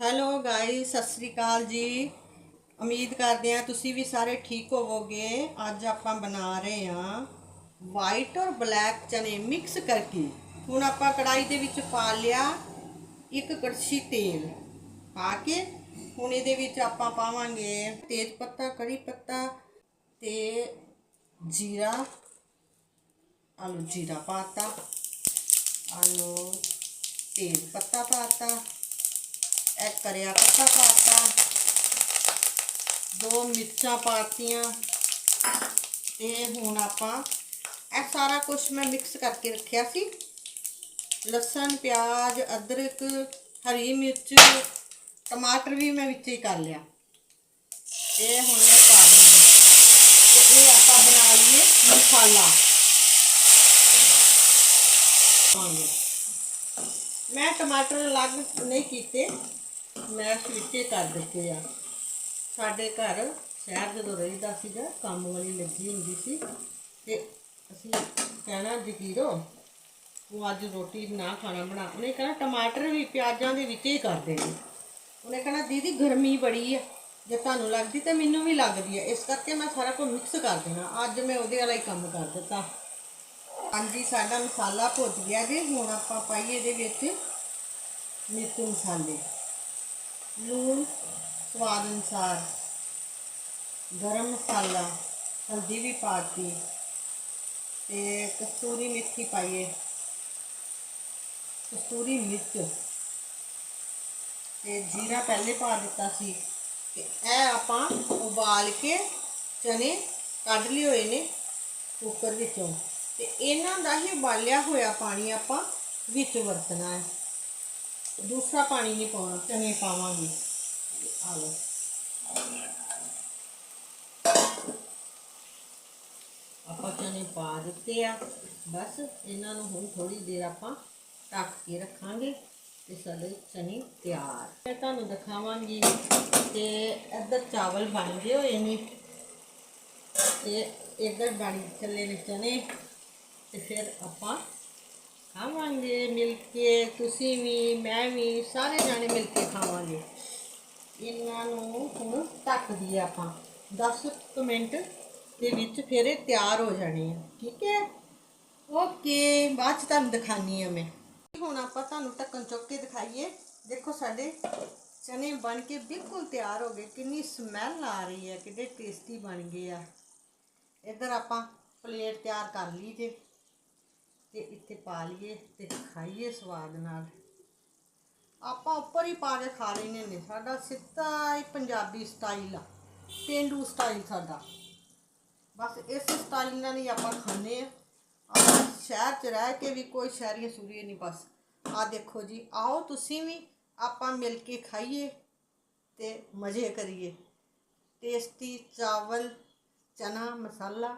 ਸਤਿ ਸ੍ਰੀ ਅਕਾਲ ਜੀ ਉਮੀਦ ਕਰਦੇ ਹਾਂ ਤੁਸੀਂ ਵੀ ਸਾਰੇ ਠੀਕ ਹੋਵੋਗੇ ਅੱਜ ਆਪਾਂ ਬਣਾ ਰਹੇ ਹਾਂ ਵਾਈਟ ਔਰ ਬਲੈਕ ਚਨੇ ਮਿਕਸ ਕਰਕੇ ਹੁਣ ਆਪਾਂ ਕੜਾਈ ਦੇ ਵਿੱਚ ਪਾ ਲਿਆ ਇੱਕ ਕੜਛੀ ਤੇਲ ਪਾ ਕੇ ਹੁਣ ਇਹਦੇ ਵਿੱਚ ਆਪਾਂ ਪਾਵਾਂਗੇ ਤੇਜ ਪੱਤਾ ਕੜੀ ਪੱਤਾ ਤੇ ਜੀਰਾ ਆਲੂ ਜੀਰਾ ਪਾਤਾ ਆਲੂ ਤੇਜ ਪੱਤਾ ਪਾਤਾ एक करिया पत्ता पाता दो मिर्चा पाती हूँ आप। सारा कुछ मैं मिक्स करके रखिया लसन प्याज, अदरक, हरी मिर्च, टमाटर भी मैं बिच ही कर लिया। ये हूँ मैं पा तो ये आप बना लिए मसाला। मैं टमाटर अलग नहीं किए ਮੈਂ ਵਿੱਚੇ ਕਰ ਦਿੱਤੇ ਆ। ਸਾਡੇ ਘਰ ਸ਼ਹਿਰ ਜਦੋਂ ਰਹੀਦਾ ਸੀਗਾ, ਕੰਮ ਵਾਲੀ ਲੱਗੀ ਹੁੰਦੀ ਸੀ ਤੇ ਅਸੀਂ ਕਹਿਣਾ, ਜ਼ਕੀਰੋ ਉਹ ਅੱਜ ਰੋਟੀ ਨਾ ਖਾਣਾ ਬਣਾ। ਉਹਨੇ ਕਹਿਣਾ, ਟਮਾਟਰ ਵੀ ਪਿਆਜ਼ਾਂ ਦੇ ਵਿੱਚ ਹੀ ਕਰ ਦੇਣੇ। ਉਹਨੇ ਕਹਿਣਾ, ਦੀਦੀ, ਗਰਮੀ ਬੜੀ ਆ। ਜੇ ਤੁਹਾਨੂੰ ਲੱਗਦੀ ਤਾਂ ਮੈਨੂੰ ਵੀ ਲੱਗਦੀ ਹੈ ਇਸ ਕਰਕੇ ਮੈਂ ਸਾਰਾ ਕੁਝ ਮਿਕਸ ਕਰ ਦੇਣਾ। ਅੱਜ ਮੈਂ ਉਹਦੇ ਵਾਲਾ ਹੀ ਕੰਮ ਕਰ ਦਿੱਤਾ। ਹਾਂਜੀ, ਸਾਡਾ ਮਸਾਲਾ ਭੁੱਜ ਗਿਆ ਜੀ। ਹੁਣ ਆਪਾਂ ਪਾਈਏ ਇਹਦੇ ਵਿੱਚ ਮਿਰਚ ਮਸਾਲੇ। ਲੂਣ ਸਵਾਦ ਅਨੁਸਾਰ ਗਰਮ ਮਸਾਲਾ, ਹਲਦੀ ਵੀ ਪਾ ਦਿੱਤੀ ਤੇ ਕਸਤੂਰੀ ਮੇਥੀ ਪਾਈਏ। ਕਸਤੂਰੀ ਮਿਰਚ ਤੇ ਜੀਰਾ ਪਹਿਲੇ ਪਾ ਦਿੱਤਾ ਸੀ ਤੇ ਇਹ ਆਪਾਂ ਉਬਾਲ ਕੇ ਚਨੇ ਕੱਢ ਲਏ ਹੋਏ ਨੇ ਕੁੱਕਰ ਵਿੱਚੋਂ ਤੇ ਇਹਨਾਂ ਦਾ ਹੀ ਉਬਾਲਿਆ ਹੋਇਆ ਪਾਣੀ ਆਪਾਂ ਵਿੱਚ ਵਰਤਣਾ ਹੈ। ਦੂਸਰਾ ਪਾਣੀ ਨਹੀਂ ਪਾਉਣਾ, ਚਨੇ ਪਾਵਾਂਗੇ। ਆ ਲਓ। ਆਪਾਂ ਚਨੇ ਪਾ ਦਿੱਤੇ ਆ। ਬਸ ਇਹਨਾਂ ਨੂੰ ਹੁਣ ਥੋੜੀ ਦੇਰ ਆਪਾਂ ਢੱਕ ਕੇ ਰੱਖਾਂਗੇ ਤੇ ਸਾਡੇ ਚਨੇ ਤਿਆਰ। ਮੈਂ ਤੁਹਾਨੂੰ ਦਿਖਾਵਾਂਗੀ ਤੇ ਇੱਧਰ ਚਾਵਲ ਬਣ ਗਏ ਹੋਏ ਨੇ ਤੇ ਇੱਧਰ ਬਣ ਚੱਲੇ ਨੇ ਚਨੇ ਤੇ ਫਿਰ ਆਪਾਂ ਖਾਵਾਂਗੇ, ਮਿਲ ਕੇ, ਤੁਸੀਂ ਵੀ, ਮੈਂ ਵੀ, ਸਾਰੇ ਜਾਣੇ ਮਿਲ ਕੇ ਖਾਵਾਂਗੇ। ਇਹਨਾਂ ਨੂੰ ਹੁਣ ਢੱਕ ਦਈਏ ਆਪਾਂ। 10 ਕੁ ਮਿੰਟ ਦੇ ਵਿੱਚ ਫਿਰ ਇਹ ਤਿਆਰ ਹੋ ਜਾਣੇ ਆ। ਠੀਕ ਹੈ? ਓਕੇ, ਬਾਅਦ ਚ ਤੁਹਾਨੂੰ ਦਿਖਾਨੀ ਆ ਮੈਂ। ਹੁਣ ਆਪਾਂ ਤੁਹਾਨੂੰ ਢੱਕਣ ਚੁੱਕ ਕੇ ਦਿਖਾਈਏ। ਦੇਖੋ ਸਾਡੇ ਚਨੇ ਬਣ ਕੇ ਬਿਲਕੁਲ ਤਿਆਰ ਹੋ ਗਏ। ਕਿੰਨੀ ਸਮੈਲ ਆ ਰਹੀ ਹੈ, ਕਿੰਨੇ ਟੇਸਟੀ ਬਣ ਗਏ ਆ। ਇੱਧਰ ਆਪਾਂ ਪਲੇਟ ਤਿਆਰ ਕਰ ਲਈ ਜੇ। ਤੇ ਇੱਥੇ ਪਾ ਲਈਏ ਤੇ ਖਾਈਏ ਸਵਾਦ ਨਾਲ ਆਪਾਂ ਉੱਪਰ ਹੀ ਪਾ ਕੇ ਖਾ ਲੈਨੇ ਨੇ ਸਾਡਾ ਸਿੱਧਾ ਹੀ ਪੰਜਾਬੀ ਸਟਾਈਲ ਆ ਪੇਂਡੂ ਸਟਾਈਲ ਸਾਡਾ ਬਸ ਇਸ ਸਟਾਈਲ ਨਾਲ ਹੀ ਆਪਾਂ ਖਾਂਦੇ ਆ ਆਪਾਂ ਸ਼ਹਿਰ 'ਚ ਰਹਿ ਕੇ ਵੀ ਕੋਈ ਸ਼ਹਿਰੀਆਂ ਸੁਰੀਏ ਨਹੀਂ ਬਸ ਆ ਦੇਖੋ ਜੀ ਆਓ ਤੁਸੀਂ ਵੀ ਆਪਾਂ ਮਿਲ ਕੇ ਖਾਈਏ ਤੇ ਮਜ਼ੇ ਕਰੀਏ ਟੇਸਟੀ ਚਾਵਲ ਚਨਾ ਮਸਾਲਾ